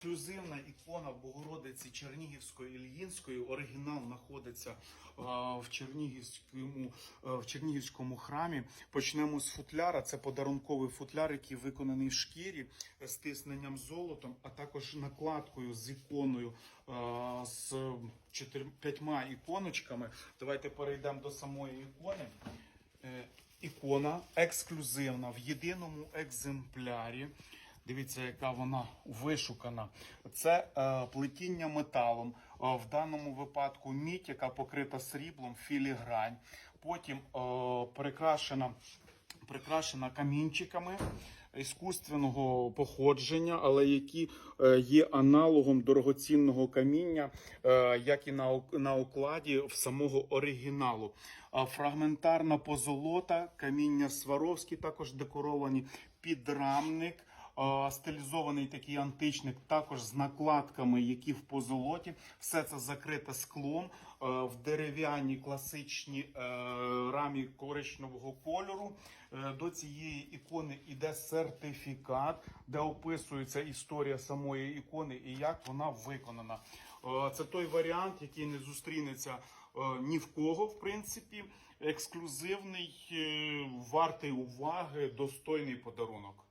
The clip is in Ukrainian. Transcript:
Ексклюзивна ікона Богородиці Чернігівської Ільїнської. Оригінал знаходиться а, в Чернігівському, а, в Чернігівському храмі. Почнемо з футляра. Це подарунковий футляр, який виконаний в шкірі з тисненням золотом, а також накладкою з іконою а, з чотир- п'ятьма іконочками. Давайте перейдемо до самої ікони. Е, Ікона ексклюзивна в єдиному екземплярі. Дивіться, яка вона вишукана. Це е, плетіння металом. Е, в даному випадку мідь, яка покрита сріблом, філігрань. Потім е, прикрашена, прикрашена камінчиками іскусственного походження, але які е, є аналогом дорогоцінного каміння, е, як і на, окладі в самого оригіналу. Фрагментарна позолота, каміння Сваровські також декоровані, підрамник. Стилізований такий античник, також з накладками, які в позолоті. Все це закрите склом е, в дерев'яній класичній е, рамі коричневого кольору. Е, До цієї ікони йде сертифікат, де описується історія самої ікони і як вона виконана. Це той варіант, який не зустрінеться ні в кого, в принципі. Ексклюзивний, вартий уваги, достойний подарунок.